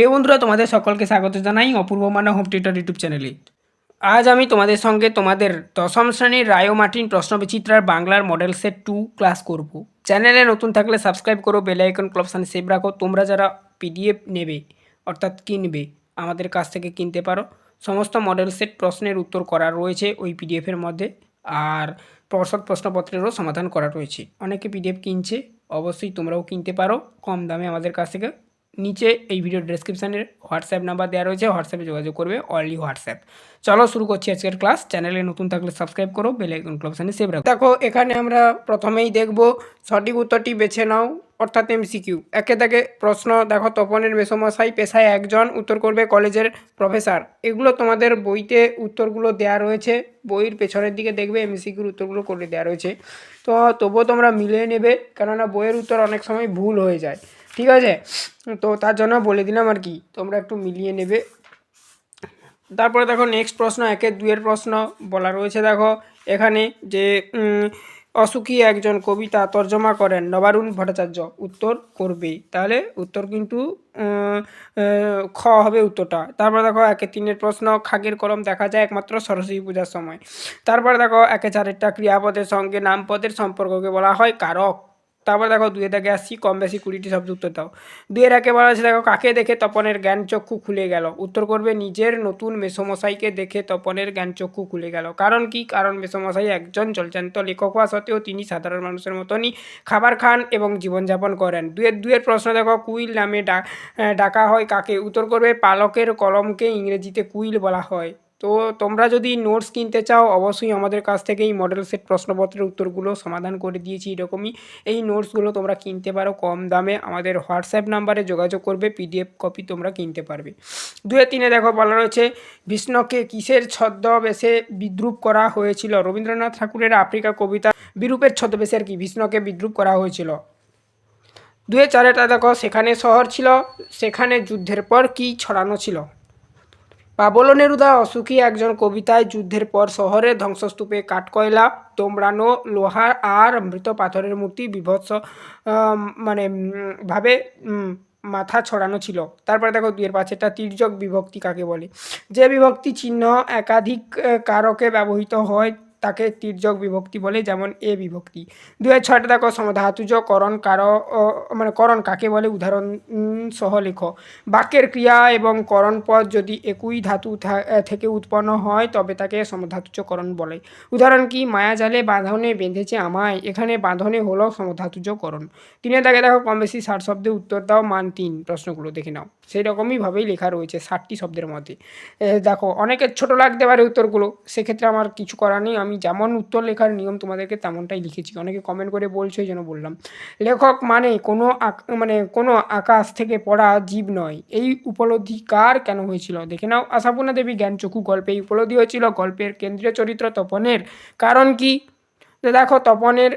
প্রিয় বন্ধুরা, তোমাদের সকলকে স্বাগত জানাই Apurba Manab home tutor YouTube চ্যানেলে। আজ আমি তোমাদের সঙ্গে তোমাদের দশম শ্রেণির রায়ো মার্টিন প্রশ্নবিচিত্রার বাংলার মডেল সেট টু ক্লাস করব। চ্যানেলে নতুন থাকলে সাবস্ক্রাইব করো, বেল আইকন ক্লপশানে সেভ রাখো। তোমরা যারা পিডিএফ নেবে, অর্থাৎ কিনবে, আমাদের কাছ থেকে কিনতে পারো। সমস্ত মডেল সেট প্রশ্নের উত্তর করা রয়েছে ওই পিডিএফের মধ্যে। আর পর্ষদ প্রশ্নপত্রেরও সমাধান করা রয়েছে। অনেকে পিডিএফ কিনছে, অবশ্যই তোমরাও কিনতে পারো। কম দামে আমাদের কাছ থেকে নিচে এই ভিডিও ডেসক্রিপশানের হোয়াটসঅ্যাপ নাম্বার দেওয়া রয়েছে হোয়াটসঅ্যাপে যোগাযোগ করবে অনলি হোয়াটসঅ্যাপ চলো শুরু করছি আজকের ক্লাস চ্যানেলে নতুন থাকলে সাবস্ক্রাইব করো বেল ক্লপশানে সেভ রাখো। দেখো, এখানে আমরা প্রথমেই দেখব, সঠিক উত্তরটি বেছে নাও, অর্থাৎ এমসিকিউ একে তাকে প্রশ্ন, দেখো, তপনের মেসমশাই পেশায় একজন, উত্তর করবে কলেজের প্রফেসর এগুলো তোমাদের বইতে উত্তরগুলো দেওয়া রয়েছে, বইয়ের পেছনের দিকে দেখবে এমসিকিউর উত্তরগুলো করে দেওয়া রয়েছে। তো তবুও তোমরা মিলিয়ে নেবে, কেননা বইয়ের উত্তর অনেক সময় ভুল হয়ে যায়। ঠিক আছে? তো তার জন্য বলে দিলাম আর কি, তোমরা একটু মিলিয়ে নেবে। তারপরে দেখো নেক্সট প্রশ্ন, একের দুয়ের প্রশ্ন বলা রয়েছে দেখো, এখানে যে অসুখী একজন কবিতা তর্জমা করেন, নবারুণ ভট্টাচার্য, উত্তর করবে। তাহলে উত্তর কিন্তু খ হবে উত্তরটা। তারপরে দেখো একে তিনের প্রশ্ন, খাগের কলম দেখা যায় একমাত্র সরস্বতী পূজার সময়। তারপরে দেখো একে চারেরটা ক্রিয়াপদের সঙ্গে নামপদের সম্পর্ককে বলা হয় কারক। তারপর দেখো দুয়ে থেকে আসছি, কম বেশি কুড়িটি শব্দ উত্তর দাও। দুয়ের একে বলা আছে দেখো, কাকে দেখে তপনের জ্ঞান চক্ষু খুলে গেল? উত্তর করবে, নিজের নতুন মেসমশাইকে দেখে তপনের জ্ঞান চক্ষু খুলে গেল। কারণ কি? কারণ মেসমশাই একজন চলচান্ত লেখক হওয়া সত্ত্বেও তিনি সাধারণ মানুষের মতনই খাবার খান এবং জীবনযাপন করেন। দুয়ের দুয়ের প্রশ্ন, দেখো, কুইল নামে ডাকা হয় কাকে? উত্তর করবে, পালকের কলমকে ইংরেজিতে কুইল বলা হয়। তো তোমরা যদি নোটস কিনতে চাও, অবশ্যই আমাদের কাছ থেকে এই মডেল সেট প্রশ্নপত্রের উত্তরগুলো সমাধান করে দিয়েছি এরকমই। এই নোটসগুলো তোমরা কিনতে পারো কম দামে। আমাদের হোয়াটসঅ্যাপ নাম্বারে যোগাযোগ করবে পিডিএফ কপি তোমরা কিনতে পারবে। দুয়ে তিনে দেখো, বলা রয়েছে, বিষ্ণুকে কিসের ছদ্মবেশে বিদ্রুপ করা হয়েছিল? রবীন্দ্রনাথ ঠাকুরের আফ্রিকা কবিতা বিরূপের ছদ্মবেশে আর কি, বিষ্ণুকে বিদ্রুপ করা হয়েছিল। দুয়ে চারেটা দেখো, সেখানে শহর ছিল, সেখানে যুদ্ধের পর কি ছড়ানো ছিল? পাবলো নেরুদা অসুখী একজন কবিতায় যুদ্ধের পর শহরের ধ্বংসস্তূপে কাঠকয়লা তোমড়ানো লোহা আর মৃত পাথরের মূর্তি বিভৎস মানে ভাবে মাথা ছড়ানো ছিল। তারপরে দেখো দুয়ের পাশে একটা তির্যক বিভক্তি কাকে বলে? যে বিভক্তি চিহ্ন একাধিক কারকে ব্যবহৃত হয় তাকে তির্যক বিভক্তি বলে, যেমন এ বিভক্তি। দুয়ের ছয়টা দেখো, সমধাতুজ করণ কার মানে করণ কাকে বলে? উদাহরণ সহ লেখ। বাক্যের ক্রিয়া এবং করণ পদ যদি একই ধাতু থেকে উৎপন্ন হয়, তবে তাকে সমধাতুজকরণ বলে। উদাহরণ কি? মায়াজালে বাঁধনে বেঁধেছে আমায়, এখানে বাঁধনে হলো সমধাতুজকরণ তিনে দাগে দেখো, কম বেশি ষাট শব্দে উত্তর দাও, মান তিন, প্রশ্নগুলো দেখে নাও। সেই রকমইভাবেই লেখা রয়েছে ষাটটি শব্দের মধ্যে। দেখো, অনেকের ছোট লাগতে পারে উত্তরগুলো, সেক্ষেত্রে আমার কিছু করার নেই, আমি যেমন উত্তর লেখার নিয়ম তোমাদেরকে তেমনটাই লিখেছি। অনেকে কমেন্ট করে বলছো, এই জন্য বললাম। লেখক মানে কোনো মানে কোনো আকাশ থেকে পড়া জীব নয়। এই উপলব্ধি কার কেন হয়েছিল? দেখে নাও, আশাপূর্ণা দেবী জ্ঞানচক্ষু গল্পে এই উপলব্ধি হয়েছিল গল্পের কেন্দ্রীয় চরিত্র তপনের। কারণ কি? তো দেখো তপনের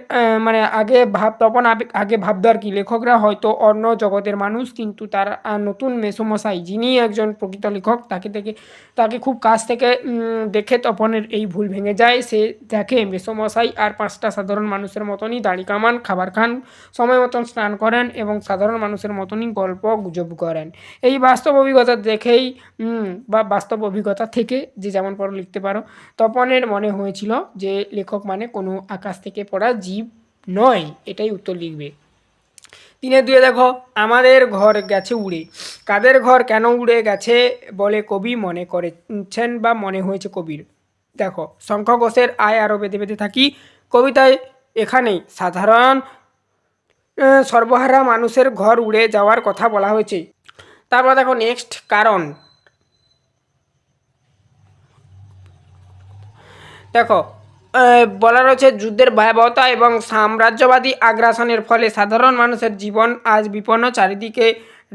মানে আগে ভাব, তপন আগে ভাবতো আর কি? লেখকরা হয়তো অন্য জগতের মানুষ, কিন্তু তার নতুন মেসমশাই, যিনি একজন প্রকৃত লেখক, তাকে থেকে, তাকে খুব কাছ থেকে দেখে তপনের এই ভুল ভেঙে যায়। সে দেখে মেসমশাই আর পাঁচটা সাধারণ মানুষের মতনই দাড়ি কামান, খাবার খান, সময় মতন স্নান করেন এবং সাধারণ মানুষের মতনই গল্প গুজব করেন। এই বাস্তব অভিজ্ঞতা দেখেই বা বাস্তব অভিজ্ঞতা থেকে যে যেমন পড়ো লিখতে পারো, তপনের মনে হয়েছিল যে লেখক মানে কোনো আকাশ থেকে পড়া জীব নয়, এটাই উত্তর লিখবে। তিনে দুয়ে দেখো, আমাদের ঘর গেছে উড়ে। কাদের ঘর কেন উড়ে গেছে বলে কবি মনে করেছেন বা মনে হয়েছে কবির? দেখো শঙ্খ ঘোষের আয় আরও বেঁধে বেঁধে থাকি। কবিতায় এখানেই সাধারণ সর্বহারা মানুষের ঘর উড়ে যাওয়ার কথা বলা হয়েছে। তারপর দেখো নেক্সট কারণ। দেখো বলা রয়েছে, যুদ্ধের ভয়াবহতা এবং সাম্রাজ্যবাদী আগ্রাসনের ফলে সাধারণ মানুষের জীবন আজ বিপন্ন, চারিদিকে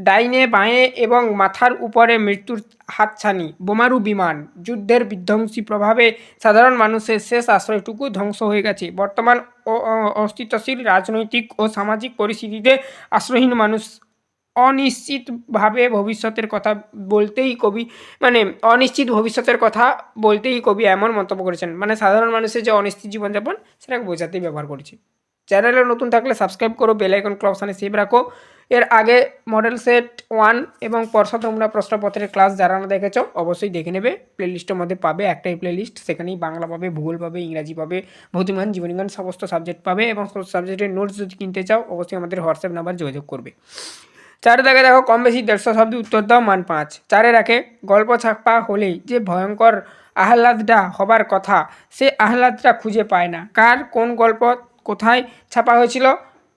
ডাইনে বাঁয়ে এবং মাথার উপরে মৃত্যুর হাতছানি, বোমারু বিমান, যুদ্ধের বিধ্বংসী প্রভাবে সাধারণ মানুষের শেষ আশ্রয়টুকু ধ্বংস হয়ে গেছে। বর্তমান অস্তিত্বশীল রাজনৈতিক ও সামাজিক পরিস্থিতিতে আশ্রয়হীন মানুষ অনিশ্চিতভাবে ভবিষ্যতের কথা বলতেই কবি মানে অনিশ্চিত ভবিষ্যতের কথা বলতেই কবি এমন মন্তব্য করেছেন। মানে সাধারণ মানুষের যে অনিশ্চিত জীবনযাপন, সেটাকে বোঝাতেই ব্যবহার করেছে। চ্যানেলে নতুন থাকলে সাবস্ক্রাইব করো, বেল আইকন ক্লবসানে সেভ রাখো। এর আগে মডেল সেট ওয়ান এবং পরশা তোমরা প্রশ্নপত্রের ক্লাস যারা না দেখেছ, অবশ্যই দেখে নেবে। প্লেলিস্টের মধ্যে পাবে একটাই প্লেলিস্ট, সেখানেই বাংলা পাবে, ভূগোল পাবে, ইংরাজি পাবে ভৌতিমান জীবনবিজ্ঞান সমস্ত সাবজেক্ট পাবে এবং সমস্ত সাবজেক্টের নোটস যদি কিনতে চাও, অবশ্যই আমাদের হোয়াটসঅ্যাপ নাম্বার যোগাযোগ করবে। চারে দাগে দেখো কম বেশি দেড়শো শব্দ উত্তর দাও মান পাঁচ। চারে রাখে, গল্প ছাপা হলেই যে ভয়ঙ্কর আহ্লাদটা হবার কথা, সে আহ্লাদটা খুঁজে পায় না। কার কোন গল্প কোথায় ছাপা হয়েছিল?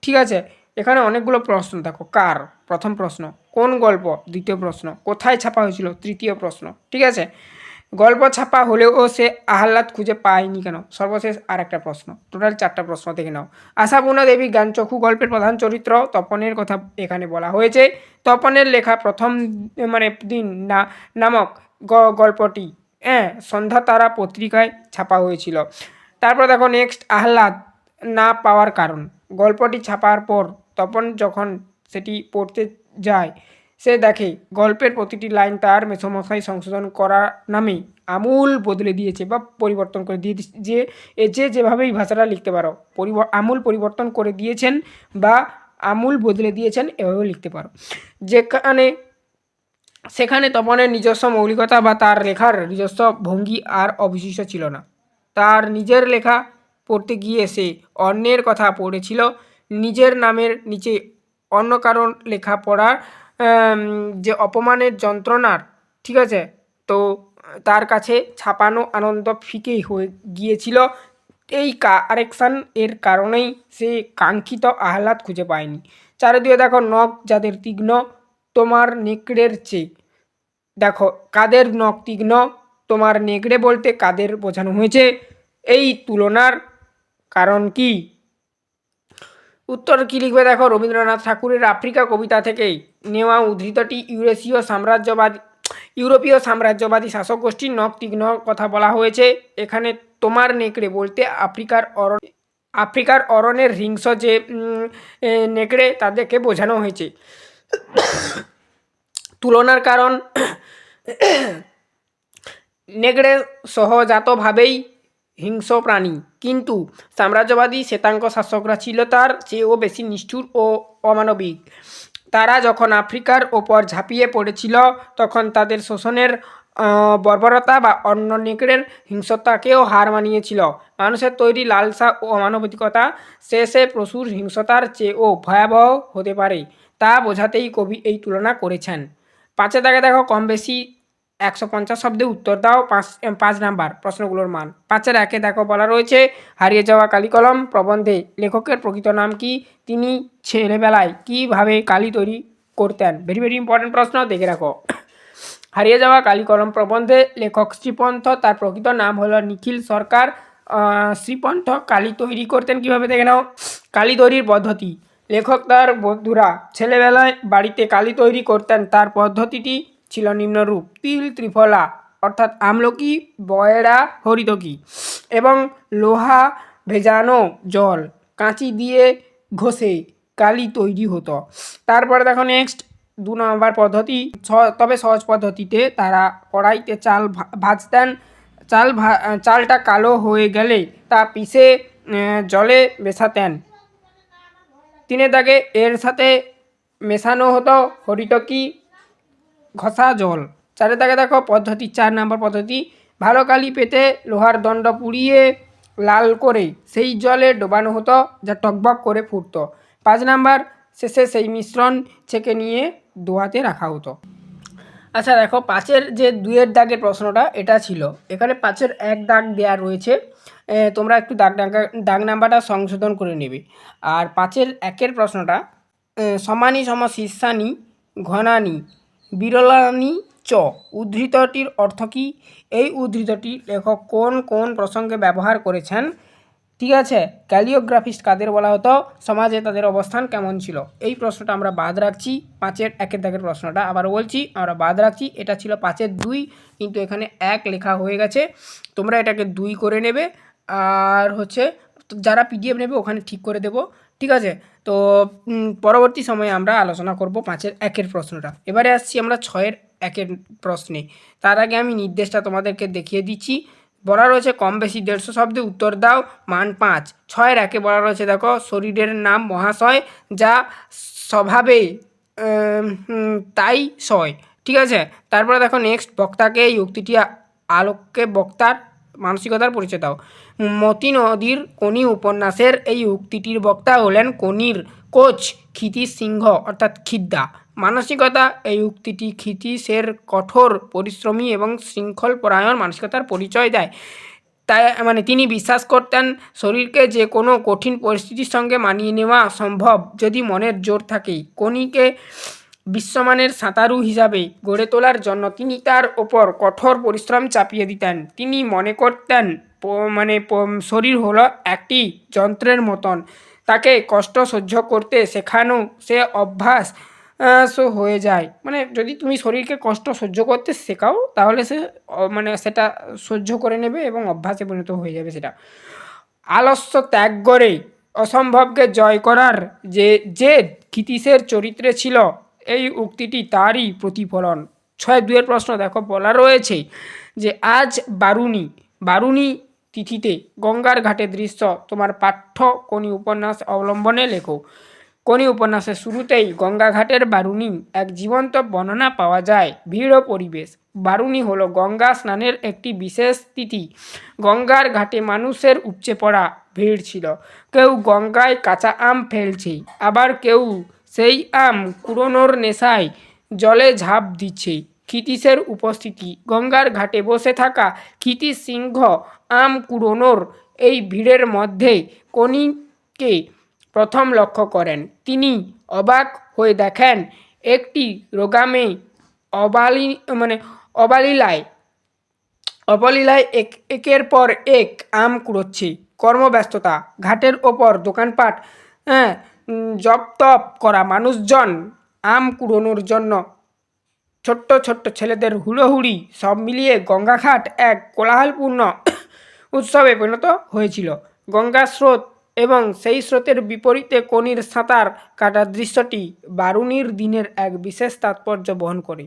ঠিক আছে, এখানে অনেকগুলো প্রশ্ন দেখো। কার? প্রথম প্রশ্ন, কোন গল্প? দ্বিতীয় প্রশ্ন, কোথায় ছাপা হয়েছিল? তৃতীয় প্রশ্ন, ঠিক আছে? গল্প ছাপা হলেও সে আহ্লাদ খুঁজে পায়নি কেন? সর্বশেষ আর একটা প্রশ্ন। টোটাল চারটা প্রশ্ন দেখে নাও। আশাপূর্ণা দেবী জ্ঞানচক্ষু গল্পের প্রধান চরিত্র তপনের কথা এখানে বলা হয়েছে। তপনের লেখা প্রথম মানে দিন না, নামক গল্পটি হ্যাঁ সন্ধ্যা তারা পত্রিকায় ছাপা হয়েছিল। তারপর দেখো নেক্সট আহ্লাদ না পাওয়ার কারণ। গল্পটি ছাপার পর তপন যখন সেটি পড়তে যায় সে দেখে, গল্পের প্রতিটি লাইন তার মেসমশাই সংশোধন করা নামে আমূল বদলে দিয়েছে বা পরিবর্তন করে দিয়ে যে, এ, যে যেভাবেই ভাষাটা লিখতে পারো আমূল পরিবর্তন করে দিয়েছেন বা আমূল বদলে দিয়েছেন এভাবেও লিখতে পারো। যেখানে, সেখানে তপনের নিজস্ব মৌলিকতা বা তার লেখার নিজস্ব ভঙ্গি আর অবশিষ্ট ছিল না। তার নিজের লেখা পড়তে গিয়ে সে অন্যের কথা পড়েছিল, নিজের নামের নিচে অন্য কারণ লেখা পড়ার যে অপমানের যন্ত্রণার, ঠিক আছে? তো তার কাছে ছাপানো আনন্দ ফিকেই হয়ে গিয়েছিল। এই কারেকশান এর কারণেই সে কাঙ্ক্ষিত আহ্লাদ খুঁজে পায়নি। চারিদিকে দেখো নখ যাদের তীক্ষ্ণ, তোমার নেকড়ের চেয়ে। দেখো, কাদের নখ তীক্ষ্ণ, তোমার নেকড়ে বলতে কাদের বোঝানো হয়েছে? এই তুলনার কারণ কি? উত্তর কি লিখবে দেখো? রবীন্দ্রনাথ ঠাকুরের আফ্রিকা কবিতা থেকেই নেওয়া উদ্ধৃতটি ইউরেশীয় সাম্রাজ্যবাদী, ইউরোপীয় সাম্রাজ্যবাদী শাসক গোষ্ঠীর নখ তীক্ষ্ণ কথা বলা হয়েছে। এখানে তোমার নেকড়ে বলতে আফ্রিকার অরণ, আফ্রিকার অরণের হিংস যে নেকড়ে তাদেরকে বোঝানো হয়েছে। তুলনার কারণ, নেকড়ে সহজাতভাবেই হিংস্র প্রাণী। কিন্তু সাম্রাজ্যবাদী শ্বেতাঙ্গ শাসকরা ছিল তার চেয়েও বেশি নিষ্ঠুর ও অমানবিক। তারা যখন আফ্রিকার ওপর ঝাঁপিয়ে পড়েছিল, তখন তাদের শোষণের বর্বরতা বা অন্য নেকড়ের হিংসতাকেও হার মানিয়েছিল। মানুষের তৈরি লালসা ও অমানবিকতা শেষে প্রচুর হিংসতার চেয়েও ভয়াবহ হতে পারে, তা বোঝাতেই কবি এই তুলনা করেছেন। পাঁচে দাগে দেখো কম বেশি একশো পঞ্চাশ শব্দে উত্তর দাও, পাঁচ পাঁচ নাম্বার প্রশ্নগুলোর মান। পাঁচের একে দেখো বলা রয়েছে, হারিয়ে যাওয়া কালিকলম প্রবন্ধে। লেখকের প্রকৃত নাম কি? তিনি ছেলেবেলায় কীভাবে কালি তৈরি করতেন? ভেরি ভেরি ইম্পর্টেন্ট প্রশ্ন, দেখে রাখো। হারিয়ে যাওয়া কালিকলম প্রবন্ধে লেখক শ্রীপন্থ, তার প্রকৃত নাম হলো নিখিল সরকার। শ্রীপন্থ কালি তৈরি করতেন কীভাবে, দেখে নাও। কালি তৈরির পদ্ধতি। লেখক তার বন্ধুরা ছেলেবেলায় বাড়িতে কালি তৈরি করতেন, তার পদ্ধতিটি ছিল নিম্নরূপ তিল, ত্রিফলা, অর্থাৎ আমলকি, বয়রা, হরিতকি এবং লোহা ভেজানো জল, কাঁচি দিয়ে ঘষে কালি তৈরি হতো। তারপরে দেখো নেক্সট দু নম্বর পদ্ধতি। তবে সহজ পদ্ধতিতে তারা কড়াইতে চাল ভাজতেন। চাল চালটা কালো হয়ে গেলে তা পিষে জলে মেশাতেন। তিনের দাগে এর সাথে মেশানো হতো হরিতকি ঘষা জল। চারের দাগে দেখো পদ্ধতি, চার নম্বর পদ্ধতি। ভালো কালি পেতে লোহার দণ্ড পুড়িয়ে লাল করে সেই জলে ডোবানো হতো যা টকবক করে ফুটতো। পাঁচ নাম্বার, শেষে সেই মিশ্রণ ছেঁকে নিয়ে দোয়াতে রাখা হতো। আচ্ছা দেখো পাঁচের যে দুয়ের দাগের প্রশ্নটা, এটা ছিল। এখানে পাঁচের এক দাগ দেওয়া রয়েছে। তোমরা একটু দাগ দাগ নাম্বারটা সংশোধন করে নেবে। আর পাঁচের একের প্রশ্নটা সমানি সম শীর্ষানি ঘনানি বিরলানি চ। উদ্ধৃতটির অর্থ কী? এই উদ্ধৃতটি লেখক কোন কোন প্রসঙ্গে ব্যবহার করেছেন? ঠিক আছে, ক্যালিওগ্রাফিস্ট কাদের বলা হতো? সমাজে তাদের অবস্থান কেমন ছিল? এই প্রশ্নটা আমরা বাদ রাখছি, পাঁচের একের দাগের প্রশ্নটা আবার বলছি, আমরা বাদ রাখছি, এটা ছিল পাঁচের দুই, কিন্তু এখানে এক লেখা হয়ে গেছে, তোমরা এটাকে দুই করে নেবে, আর হচ্ছে যারা পিডিএফ নেবে ওখানে ঠিক করে দেবো। ঠিক আছে? তো পরবর্তী সময়ে আমরা আলোচনা করব পাঁচের একের প্রশ্নটা। এবারে আসছি আমরা ছয়ের একের প্রশ্নে। তার আগে আমি নির্দেশটা তোমাদেরকে দেখিয়ে দিচ্ছি। বলা রয়েছে কম বেশি দেড়শো শব্দে উত্তর দাও, মান পাঁচ। ছয়ের একে বলা রয়েছে, দেখো, শরীরের নাম মহাশয়, যা স্বভাবে তাই সয়। ঠিক আছে? তারপরে দেখো নেক্সট বক্তাকে, এই উক্তিটি আলোককে বক্তার মানসিকতার পরিচয় দাও। মতি নদীর কোনি উপন্যাসের এই উক্তিটির বক্তা হলেন কোনির কোচ ক্ষিতিশ সিংহ, অর্থাৎ খিদ্দা। মানসিকতা, এই উক্তিটি ক্ষিতীশের কঠোর পরিশ্রমী এবং শৃঙ্খল পরায়ণ মানসিকতার পরিচয় দেয়। তাই মানে তিনি বিশ্বাস করতেন শরীরকে যে কোনো কঠিন পরিস্থিতির সঙ্গে মানিয়ে নেওয়া সম্ভব, যদি মনের জোর থাকে কোনিকে বিশ্বমানের সাঁতারু হিসাবে গড়ে তোলার জন্য তিনি তার ওপর কঠোর পরিশ্রম চাপিয়ে দিতেন। তিনি মনে করতেন মানে শরীর হলো একটি যন্ত্রের মতন। তাকে কষ্ট সহ্য করতে শেখানো, সে অভ্যাস হয়ে যায়। মানে যদি তুমি শরীরকে কষ্ট সহ্য করতে শেখাও, তাহলে সে মানে সেটা সহ্য করে নেবে এবং অভ্যাসে পরিণত হয়ে যাবে সেটা। আলস্য ত্যাগ করে অসম্ভবকে জয় করার যে যে ক্ষিতীশের চরিত্রে ছিল এই উক্তিটি তারই প্রতিফলন। ছয় দুয়ের প্রশ্ন দেখো, বলা রয়েছে যে, আজ বারুণী বারুণী তিথিতে গঙ্গার ঘাটের দৃশ্য তোমার পাঠ্য কোনি উপন্যাস অবলম্বনে লেখো। কোনি উপন্যাসের শুরুতেই গঙ্গাঘাটের বারুণী এক জীবন্ত বর্ণনা পাওয়া যায়। ভিড় পরিবেশ, বারুণী হলো গঙ্গা স্নানের একটি বিশেষ তিথি। গঙ্গার ঘাটে মানুষের উপচে পড়া ভিড় ছিল। কেউ গঙ্গায় কাঁচা আম ফেলছে আবার কেউ সেই আম কুড়োনোর নেশায় জলে ঝাঁপ দিচ্ছে। ক্ষিতীশের উপস্থিতি, গঙ্গার ঘাটে বসে থাকা ক্ষিতীশ সিংহ আম কুড়োনোর এই ভিড়ের মধ্যে কনিকে প্রথম লক্ষ্য করেন। তিনি অবাক হয়ে দেখেন, একটি রোগামে অবালি মানে অবালিলায়, অবলীলায় এক, একের পর এক আম কুড়োচ্ছে। কর্মব্যস্ততা, ঘাটের ওপর দোকানপাট হ্যাঁ জপ তপ করা মানুষজন, আম কুড়োনোর জন্য। ছোট্ট ছোট্ট ছেলেদের হুড়োহুড়ি সব মিলিয়ে গঙ্গাঘাট এক কোলাহলপূর্ণ উৎসবে পরিণত হয়েছিল। গঙ্গা স্রোত এবং সেই স্রোতের বিপরীতে কনির সাঁতার কাটার দৃশ্যটি বারুণীর দিনের এক বিশেষ তাৎপর্য বহন করে।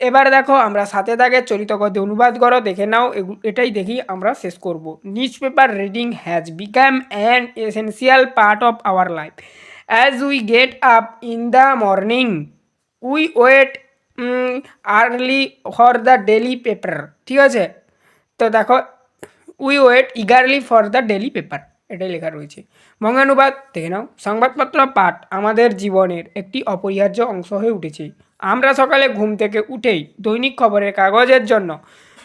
এবার দেখো আমরা সাথে দাগে চলিত গদ্যে অনুবাদ করো, দেখে নাও এটাই দেখি আমরা শেষ করব। Newspaper reading has become an essential part of our life as we get up in the morning we wait early for the daily paper ঠিক আছে? তো দেখো we wait eagerly for the daily paper এটাই লেখা রয়েছে। বঙ্গানুবাদ, দেখে নাও, সংবাদপত্র পাঠ আমাদের জীবনের একটি অপরিহার্য অংশ হয়ে উঠেছে। আমরা সকালে ঘুম থেকে উঠেই দৈনিক খবরের কাগজের জন্য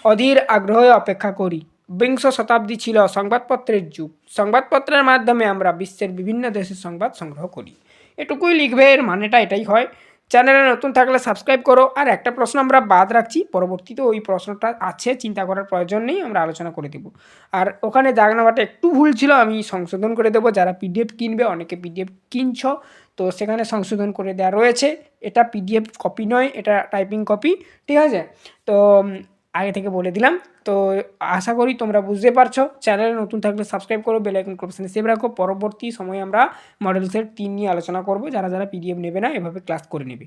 অধীর আগ্রহে অপেক্ষা করি। বিংশ শতাব্দী ছিল সংবাদপত্রের যুগ। সংবাদপত্রের মাধ্যমে আমরা বিশ্বের বিভিন্ন দেশের সংবাদ সংগ্রহ করি। এটুকুই লিখবে এর মানেটা এটাই হয় চ্যানেলে নতুন থাকলে সাবস্ক্রাইব করো। আর একটা প্রশ্ন আমরা বাদ রাখছি পরবর্তীতে ওই প্রশ্নটা আছে, চিন্তা করার প্রয়োজন নেই, আমরা আলোচনা করে দেবো। আর ওখানে দাগ নাম্বারটা একটু ভুল ছিল, আমি সংশোধন করে দেবো। যারা পিডিএফ কিনবে, অনেকে পিডিএফ কিনছ, তো সেখানে সংশোধন করে দেওয়া রয়েছে। এটা পিডিএফ কপি নয়, এটা টাইপিং কপি ঠিক আছে? তো আগে থেকে বলে দিলাম। তো আশা করি তোমরা বুঝতে পারছ। চ্যানেলে নতুন থাকলে সাবস্ক্রাইব করো, বেল আইকন অপশানে সেভ রাখো। পরবর্তী সময়ে আমরা মডেলসের টিম নিয়ে আলোচনা করব। যারা যারা পিডিএফ নেবে না, এভাবে ক্লাস করে নেবে।